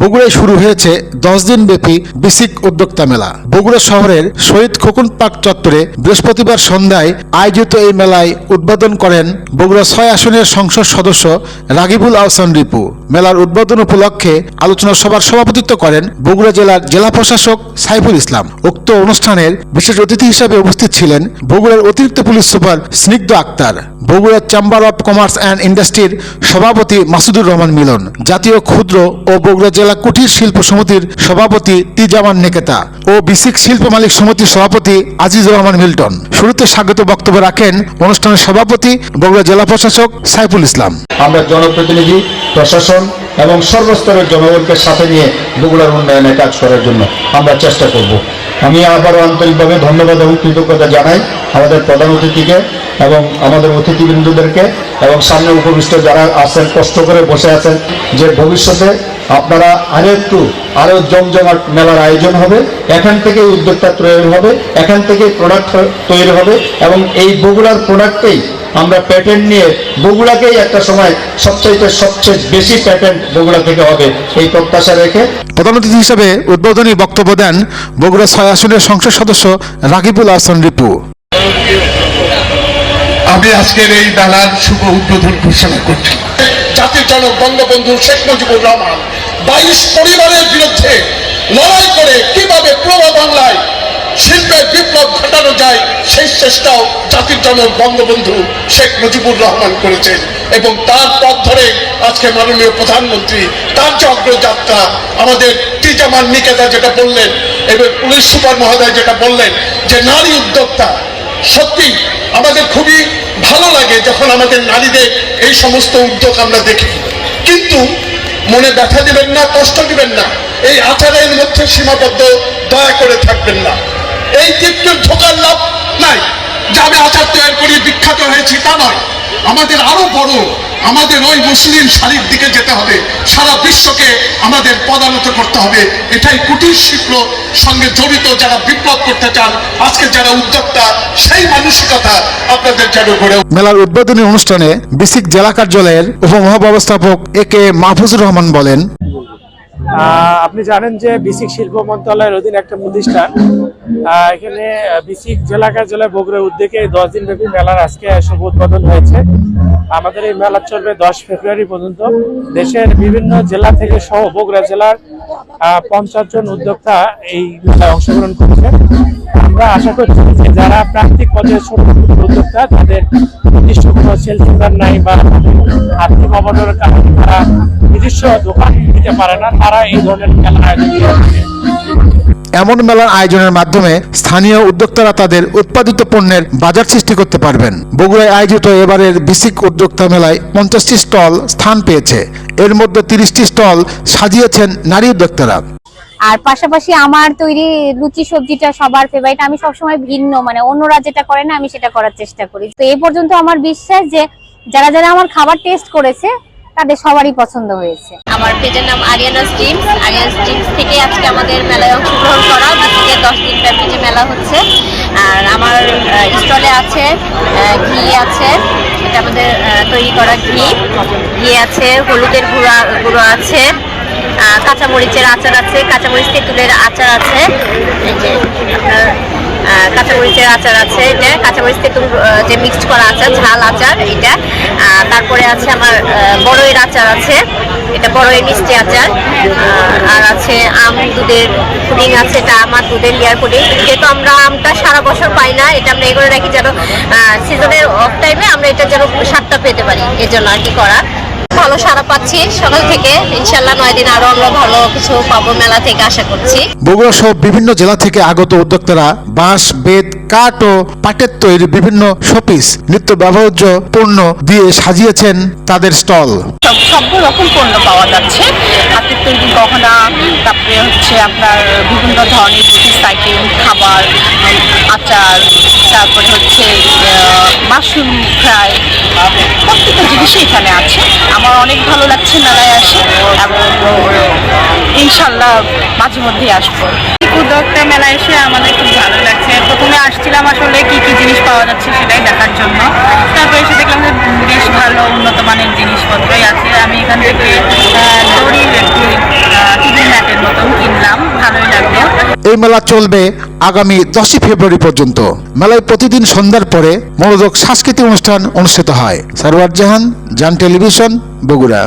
বগুড়ায় শুরু হয়েছে দশ দিন ব্যাপী বিসিক উদ্যোক্তা মেলা। বগুড়া শহরের শহীদ খোকন পার্ক চত্বরে বৃহস্পতিবার সন্ধ্যায় আয়োজিত এই মেলায় উদ্বোধন করেন বগুড়া ছয় আসনের সংসদ সদস্য রাগিবুল আহসান রিপু। মেলার উদ্বোধন উপলক্ষে আলোচনা সভার সভাপতিত্ব করেন বগুড়া জেলার জেলা প্রশাসক সাইফুল ইসলাম। উক্ত অনুষ্ঠানের বিশেষ অতিথি হিসাবে উপস্থিত ছিলেন বগুড়ার অতিরিক্ত police super Snigdha Akhter Bogura chamber of commerce and ইন্ডাস্ট্রির সভাপতি মাসুদুর রহমান মিলন। জাতীয় ক্ষুদ্র ও বগুড়া জেলা কুটির শিল্প সমিতির সভাপতি তিজামান নেকেতা ও বিসিক শিল্প মালিক সমিতির সভাপতি আজিজুর রহমান মিল্টন। শুরুতে স্বাগত বক্তব্য রাখেন অনুষ্ঠানের সভাপতি বগুড়া জেলা প্রশাসক সাইফুল ইসলাম। আমরা জনপ্রতিনিধি, প্রশাসন এবং সর্বস্তরের জনগণকে সাথে নিয়ে বগুড়ার উন্নয়নে কাজ করার জন্য আমরা চেষ্টা করব। আমি আবারও আন্তরিকভাবে ধন্যবাদ এবং কৃতজ্ঞতা জানাই আমাদের প্রধান অতিথিকে এবং আমাদের অতিথিবৃন্দুদেরকে এবং সামনে উপবিষ্ট যারা আছেন, কষ্ট করে বসে আছেন যে ভবিষ্যতে আপনারা আরও একটু আরও জমজমাট মেলার আয়োজন হবে। এখান থেকে উদ্যোক্তা তৈরি হবে এখান থেকে প্রোডাক্ট তৈরি হবে এবং এই বগুড়ার প্রোডাক্টেই আমরা প্যাটেন্ট নিয়ে বগুড়াকেই একটা সময় সবচাইতে সবচেয়ে বেশি প্যাটেন্ট বগুড়া থেকে হবে এই প্রত্যাশা রেখে। প্রধান অতিথি হিসেবে উদ্বোধনী বক্তব্য দেন বগুড়া ছয় আসনের সংসদ সদস্য রাকিবুল আহসান রিপু। আমি আজকের এই মেলার শুভ উদ্বোধন ঘোষণা করছি। জাতির জনক বঙ্গবন্ধু শেখ মুজিবুর রহমান বাইশ পরিবারের বিরুদ্ধে লড়াই করে কীভাবে পূর্ব বাংলায় শিল্পের বিপ্লব ঘটানো যায়, সেই চেষ্টাও জাতির জনক বঙ্গবন্ধু শেখ মুজিবুর রহমান করেছেন। এবং তার পথ ধরে আজকে মাননীয় প্রধানমন্ত্রী তার যে অগ্রযাত্রা, আমাদের তিজামান নিকেতা যেটা বললেন এবং পুলিশ সুপার মহোদয় যেটা বললেন, যে নারী উদ্যোক্তা, সত্যি আমাদের খুবই ভালো লাগে যখন আমাদের নারীদের এই সমস্ত উদ্যোগ আমরা দেখি। কিন্তু মনে ব্যথা দিবেন না, কষ্ট দিবেন না। এই আচারের মধ্যে সীমাবদ্ধ, দয়া করে থাকবেন না। এই দিকটি ঢোকার লাভ নাই। যে আমি আচার তৈরি করি বিখ্যাত হয়েছি তা নয়। আমাদের আরও বড় আমাদের ওই মুসলিম শাড়ির দিকে যেতে হবে। সারা বিশ্বকে আমাদের পদানত করতে হবে। এটাই কুটির শিল্প সঙ্গে জড়িত যারা বিপ্লব করতে চান আজকে যারা উদ্যোক্তা সেই মানসিকতা আপনাদের যেন গড়ে মেলার উদ্বোধনী অনুষ্ঠানে বিসিক জেলা কার্যালয়ের উপমহাব্যবস্থাপক এ কে মাহফুজুর রহমান বলেন আহ, আপনি জানেন যে বিসিক শিল্প মন্ত্রণালয়ের অধীনে একটা প্রতিষ্ঠান। আহ, এখানে বিসিক জেলা কার্যালয় বগুড়ার উদ্যোগে দশ দিন ব্যাপী মেলার আজকে শুভ উদ্বোধন হয়েছে। আমাদের এই মেলা চলবে দশ ফেব্রুয়ারি পর্যন্ত। দেশের বিভিন্ন জেলা থেকে সহ বগুড়া জেলার পঞ্চাশ জন উদ্যোক্তা এই মেলায় অংশগ্রহণ করছে আমরা আশা করছি যে যারা প্রান্তিক পর্যায়ে ছোট উদ্যোক্তা, তাদের নির্দিষ্ট কোনো সেল নাই বা আর্থিক অবদানের কারণে তারা নিজস্ব দোকান দিতে পারে না তারা এই ধরনের খেলার আয়োজন করে এমন মেলার আয়োজনের মাধ্যমে স্থানীয় উদ্যোক্তারা তাদের উৎপাদিত পণ্যের বাজার সৃষ্টি করতে পারবেন। বগুড়ায় আয়োজিত এবারের বিসিক উদ্যোক্তা মেলায় পঞ্চাশটি স্টল স্থান পেয়েছে। এর মধ্যে তিরিশটি স্টল সাজিয়েছেন নারী উদ্যোক্তারা। আর পাশাপাশি আমার তৈরি লুচি সবজিটা সবার ফেভারিট আমি সবসময় ভিন্ন মানে অন্যরা যেটা করে না আমি সেটা করার চেষ্টা করি। তো এই পর্যন্ত আমার বিশ্বাস যে যারা যারা আমার খাবার টেস্ট করেছে তাদের সবারই পছন্দ হয়েছে। পেজের নাম আরিয়ানা স্ট্রিমস আরিয়ানা স্ট্রিমস থেকে আজকে আমাদের মেলায় অংশগ্রহণ করা। বিসিকে দশ দিন ব্যাপী যে মেলা হচ্ছে। আর আমার স্টলে আছে ঘি আছে, এটা আমাদের তৈরি করা ঘি। ঘি আছে, হলুদের গুঁড়া, গুঁড়ো আছে কাঁচামরিচের আচার আছে, কাঁচামরিচ তেঁতুলের আচার আছে। এই যে আপনার কাঁচামরিচের আচার আছে এটা কাঁচামরিচ তেঁতুল যে মিক্সড করা আচার, ঝাল আচার এটা। তারপরে আছে আমার বড়ইয়ের আচার আছে, এটা বড়ইয়ের মিষ্টি আচার। আর আছে আম, দুধের পুডিং আছে, এটা আমার দুধের লেয়ার পুডিং। যেহেতু আমরা আমটা সারা বছর পাই না, এটা আমরা এগুলো রাখি যেন সিজনের অফ টাইমে আমরা এটা যেন স্বাদটা পেতে পারি, এর জন্য আর কি করা। ভালো সারা পাচ্ছি সকাল থেকে। ইনশাল্লাহ নয় দিন আরও আমরা ভালো কিছু পাবো মেলা থেকে আশা করছি। বগুড়া সহ বিভিন্ন জেলা থেকে আগত উদ্যোক্তারা বাঁশ বেত কাঠ ও পাটের তৈরি বিভিন্ন শোপিস নিত্য ব্যবহার্য পণ্য দিয়ে সাজিয়েছেন তাদের স্টল। সব সব রকম পণ্য পাওয়া যাচ্ছে। হাতের তৈরি গহনা তারপরে হচ্ছে আপনার বিভিন্ন ধরনের সাইকেল খাবার আচার, তারপরে হচ্ছে মাশরুম ফ্রাই, প্রত্যেকটা জিনিসই এখানে আছে। আমার অনেক ভালো লাগছে মেলায় আসে এবং ইনশাল্লাহ মাঝে মধ্যেই আসব। উদ্যোক্তা মেলায় এসে আমাদের খুব ভালো লাগছে। প্রথমে আসছিলাম আসলে কি কি জিনিস পাওয়া যাচ্ছে সেটাই দেখার জন্য। তারপরে এসে দেখলাম যে বেশ ভালো উন্নত মানের জিনিসপত্রই আছে। আমি এখান থেকে দড়ির একটি এই মেলা চলবে আগামী দশই ফেব্রুয়ারি পর্যন্ত। মেলায় প্রতিদিন সন্ধ্যার পরে মনোযোগ সাংস্কৃতিক অনুষ্ঠান অনুষ্ঠিত হয়। সারওয়ার জাহান, জান টেলিভিশন, বগুড়া।